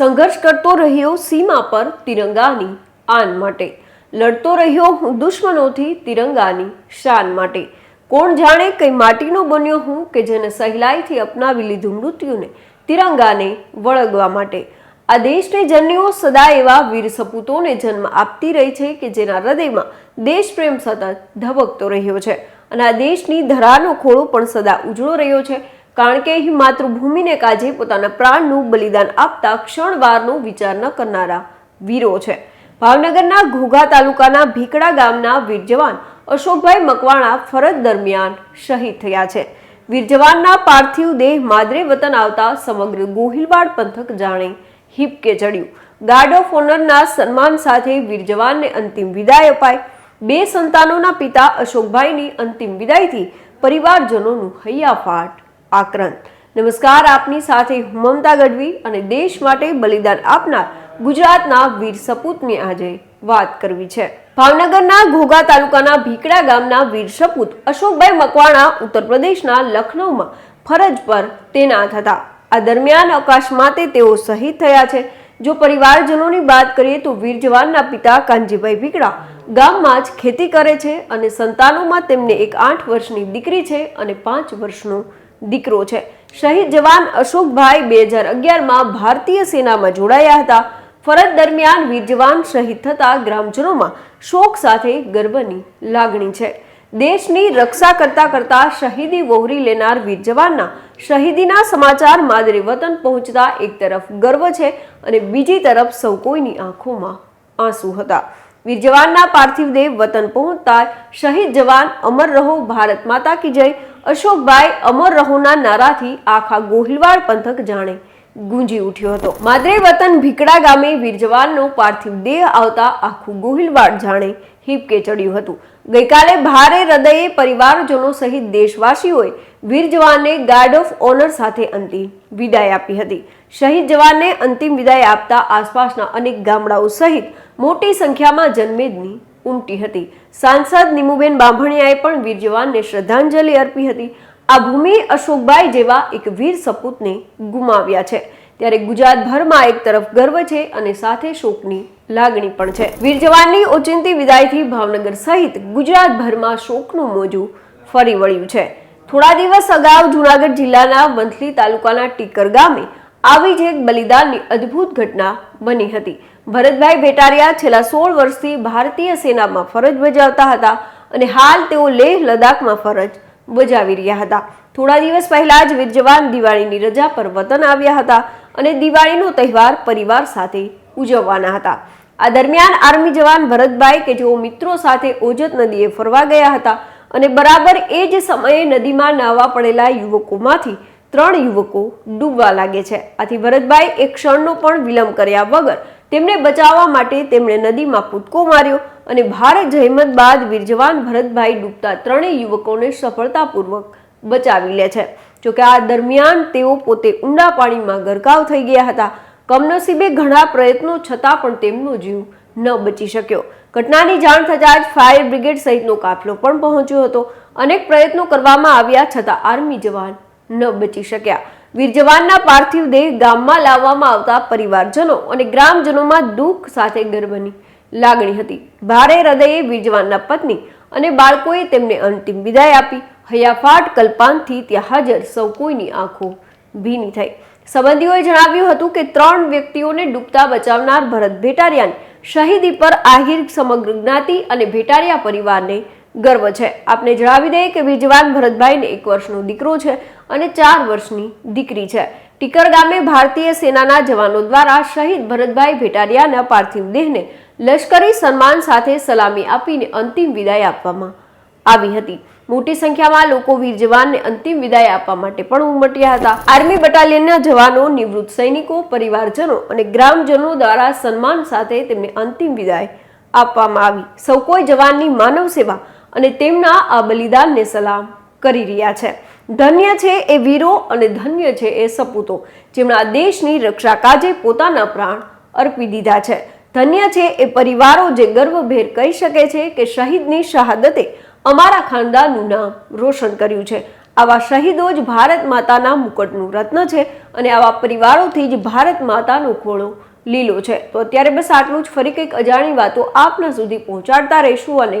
સંઘર્ષ કરતો રહ્યો સીમા પર તિરંગાની આન માટે. લડતો રહ્યો હું દુશ્મનોથી તિરંગાની શાન માટે. કોણ જાણે કઈ માટીનો બન્યો હું કે જેને સહેલાઈથી અપનાવી લીધું મૃત્યુને તિરંગાને વળગવા માટે. આ દેશની જનનીઓ સદા એવા વીર સપૂતોને જન્મ આપતી રહી છે કે જેના હૃદયમાં દેશપ્રેમ સતત ધબકતો રહ્યો છે. અને આ દેશની ધરાનો ખોળો પણ સદા ઉજળો રહ્યો છે. કારણ કે માતૃભૂમિને કાજે પોતાના પ્રાણનું બલિદાન આપતા ક્ષણવારનો વિચાર ન કરનારા વીરો છે. ભાવનગરના ઘોઘા તાલુકાના ભીકડા ગામના વીર જવાન અશોકભાઈ મકવાણા ફરજ દરમિયાન શહીદ થયા છે. વીર જવાનના પાર્થિવ દેહ માદરે વતન આવતા સમગ્ર ગોહિલવાડ પંથક જાણે હિપકે ચડ્યું ગાર્ડ ઓફ ઓનરના સન્માન સાથે વીર જવાનને અંતિમ વિદાય અપાય. બે સંતાનોના પિતા અશોકભાઈની અંતિમ વિદાયથી પરિવારજનોનું હૈયાફાટ આક્રંદ. નમસ્કાર, આપની સાથે હું મમતા ગઢવી અને દેશ માટે બલિદાન આપનાર ગુજરાતના વીર સપૂતની આજે વાત કરવી છે. ભાવનગરના ઘોઘા તાલુકાના ભીકડા ગામના વીર સપૂત અશોકભાઈ મકવાણા ઉત્તર પ્રદેશના લખનૌમાં ફરજ પર તૈનાત હતા. આ દરમિયાન અકસ્માતે તેઓ શહીદ થયા છે. જો પરિવારજનોની વાત કરીએ તો વીર જવાનના પિતા કાનજીભાઈ ભીકડા ગામમાં જ ખેતી કરે છે અને સંતાનોમાં તેમને એક આઠ વર્ષની દીકરી છે અને પાંચ વર્ષનો દીકરો છે. શહીદ જવાન અશોકભાઈ બે હજાર અગિયારમાં ભારતીય સેનામાં જોડાયા હતા. ફરજ દરમિયાન વીર જવાન શહીદ થતા ગ્રામજનોમાં શોક સાથે ગર્વની લાગણી છે. દેશની રક્ષા કરતા કરતા શહીદી વહોરી લેનાર વીર જવાનના શહીદીના સમાચાર માદરે વતન પહોંચતા એક તરફ ગર્વ છે અને બીજી તરફ સૌ કોઈની આંખોમાં આંસુ હતા. વીર જવાનના પાર્થિવ દેહ વતન પહોંચતા શહીદ જવાન અમર રહો, ભારત માતા કી જય અશોકભાઈ અમર રહોના નારાથી આખા ગોહિલવાડ પંથક જાણે ગુંજી ઉઠ્યો હતો. માદરે વતન ભીકડા ગામે વીર જવાનનો પાર્થિવ દેહ આવતા આખું ગોહિલવાડ જાણે હિપકે ચડ્યું હતું. ગઈકાલે ભારે હૃદયે પરિવારજનો સહિત દેશવાસીઓએ વીર જવાનને ગાર્ડ ઓફ ઓનર સાથે અંતિમ વિદાય આપી હતી. શહીદ જવાનને અંતિમ વિદાય આપતા આસપાસના અનેક ગામડાઓ સહિત મોટી સંખ્યામાં જનમેદની ઉમટી હતી. સાંસદ નિમુબેન બાંભણિયાએ પણ વીર જવાનને શ્રદ્ધાંજલિ અર્પી હતી. આ ભૂમિ અશોકભાઈ જેવા એક વીર સપૂતને ગુમાવ્યા છે. ત્યારે ગુજરાતભરમાં એક તરફ ગર્વ છે અને સાથે શોકની લાગણી પણ છે. વીર જવાનની ઓચિંતી વિદાયથી ભાવનગર સહિત ગુજરાતભરમાં શોકનું મોજું ફરી વળ્યું છે. થોડા દિવસ અગાઉ જુનાગઢ જિલ્લાના વંથલી તાલુકાના ટીકર ગામે આવી જ એક બલિદાનની અદ્ભુત ઘટના બની હતી. ભરતભાઈ ભેટારિયા છેલ્લા સોળ વર્ષથી ભારતીય સેનામાં ફરજ બજાવતા હતા અને હાલ તેઓ લેહ લદ્દાખમાં ફરજ બજાવી રહ્યા હતા. થોડા દિવસ પહેલા જ વીર જવાન દિવાળીની રજા પર વતન આવ્યા હતા અને દિવાળીનો તહેવાર પરિવાર સાથે ઉજવવાના હતા. આ દરમિયાન આર્મી જવાન ભરતભાઈ કે જેઓ મિત્રો સાથે ઓજત નદીએ ફરવા ગયા હતા અને બરાબર એ જ સમયે નદીમાં નાહવા પડેલા યુવકોમાંથી ત્રણ યુવકો ડૂબવા લાગે છે. આથી ભરતભાઈ એક ક્ષણનો પણ વિલંબ કર્યા વગર તેમને બચાવવા માટે તેમણે નદીમાં કૂદકો માર્યો અને ભારે જહેમત બાદ વીરજવાન ભરતભાઈ ડૂબતા ત્રણેય યુવકોને સફળતાપૂર્વક બચાવી લે છે. જોકે આ દરમિયાન તેઓ પોતે ઊંડા પાણીમાં ગરકાવ થઈ ગયા હતા. કમનસીબે ઘણા પ્રયત્નો છતાં પણ તેમનો જીવ ન બચી શક્યો. ઘટનાની જાણ થતાં જ ફાયર બ્રિગેડ સહિતનો કાફલો પણ પહોંચ્યો હતો. અનેક પ્રયત્નો કરવામાં આવ્યા છતાં આર્મી જવાન ન બચી શક્યા. વીર પાર્થિવ દેહ ગામમાં લાવવામાં આવતા પરિવારજનો અને ગ્રામજનોમાં દુઃખ સાથે ગર્ભની લાગણી હતી. ભારે હૃદયે વીરજવાનના પત્ની અને બાળકોએ તેમને અંતિમ વિદાય આપી. હૈયાફાટ કલ્પાનથી ત્યાં હાજર સૌ કોઈની આંખો ભીની થઈ. સંબંધીઓએ જણાવ્યું હતું કે ત્રણ વ્યક્તિઓને ડૂબતા બચાવનાર ભરત ભેટારિયાની શહીદી પર આહિર સમગ્ર જ્ઞાતિ અને ભેટારિયા પરિવારને ગર્વ છે. આપને જણાવી દઈએ કે વિજવાન ભરતભાઈને એક વર્ષનો દીકરો છે અને ચાર વર્ષની દીકરી છે. ટીકર ગામે ભારતીય સેનાના જવાનો દ્વારા શહીદ ભરતભાઈ ભેટારિયાના પાર્થિવ દેહને લશ્કરી સન્માન સાથે સલામી આપીને અંતિમ વિદાય આપવામાં આવી હતી. મોટી સંખ્યામાં લોકો વીર જવાનને અંતિમ વિદાય આપવા માટે પણ ઉમટ્યા હતા. આર્મી બટાલિયનના જવાનો, નિવૃત્ત સૈનિકો, પરિવારજનો અને ગ્રામજનો દ્વારા સન્માન સાથે તેમને અંતિમ વિદાય આપવામાં આવી. સૌ કોઈ જવાનની માનવ સેવા અને તેમના આ બલિદાનને સલામ કરી રહ્યા છે. ધન્ય છે એ વીરો અને ધન્ય છે એ સપૂતો, જેમણે આ દેશની રક્ષા કાજે પોતાના પ્રાણ અર્પી દીધા છે. ધન્ય છે એ પરિવારો જે ગર્વભેર કહી શકે છે કે શહીદની શહાદતે અમારા ખાનદાનનું નામ રોશન કર્યું છે. આવા શહીદો જ ભારત માતાના મુકટનું રત્ન છે અને આવા પરિવારોથી જ ભારત માતાનો ખોળો લીલો છે. તો અત્યારે બસ આટલું જ. ફરી કંઈક અજાણી વાતો આપના સુધી પહોંચાડતા રહીશું અને